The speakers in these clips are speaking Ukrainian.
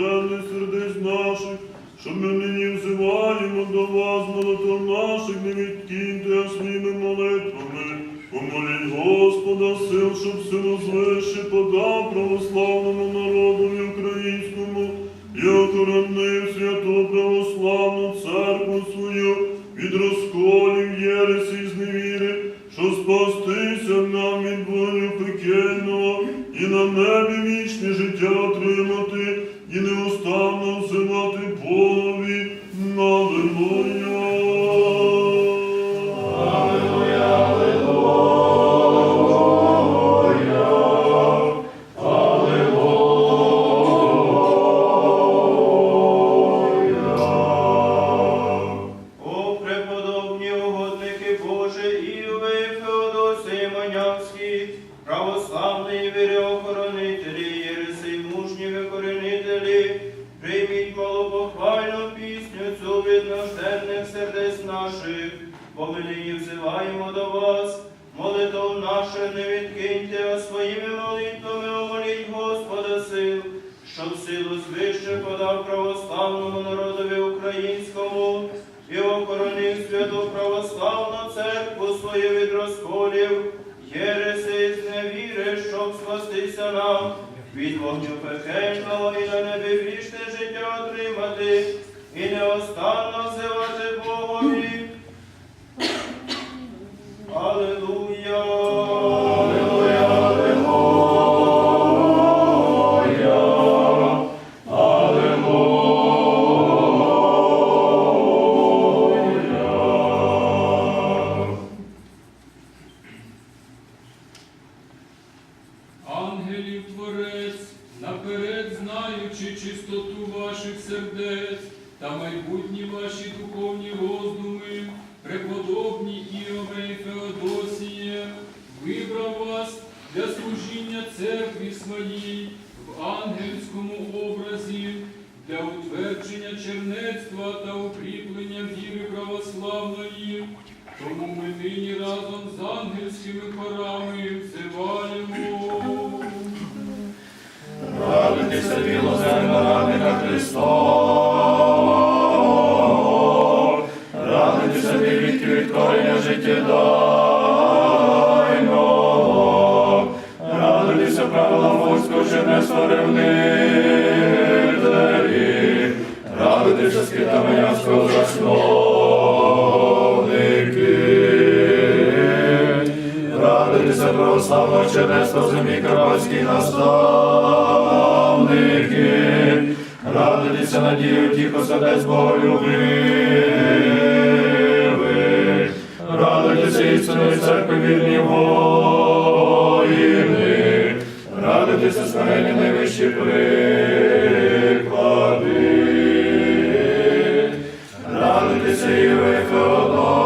благословенний сердець наших, що ми нині взиваємо до вас, молитв наших, не відкиньте, своїми молитвами. Помоліть Господа сил, щоб силу звище подав православному народові українському і охоронив святу православну церкву свою від розколів, єресі і зневіри, що спастися нам від болю пекельного і на небі вічне життя отримати, і неустанно взивати Богові. Аллилуйя. Боже, і ви, Феодосій Манявський, православний віряохоронителі, прийміть малопохвальну пісню цю від нужденних сердець наших, бо ми нині взиваємо до вас, молитов наше не відкиньте, а своїми молитвами омоліть Господа сил, щоб силу звище подав православному народові українському і охоронив святу православну церкву свою від розколів, спастися нам від вогню пекельного і на небі вічне життя отримати, і неостанно взивати Ангелів творець, наперед знаючи чистоту ваших сердець та майбутні ваші духовні роздуми, преподобні Іове і Феодосіє, вибрав вас для служіння церкві своїй в ангельському образі, для утвердження чернецтва та укріплення віри православної. Тому ми нині разом з ангельськими хорами взиваємо. Христова, радуйтеся, дивітки від корення життєдайного, радуйтеся, правила войсько, що не ревнителі, радуйтеся, скитами яського засновники, радуйтеся, православного чернецтва землі карпатській наставники, радуйтеся надію тихо сердець Боголюбивих, радуйтеся істинної церкви вільні воїни, радуйтеся смирення найвищі приклади, радуйтеся і ви, Феодосіє,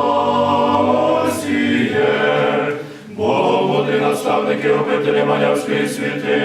Богом води наставники, обителі Манявської світи,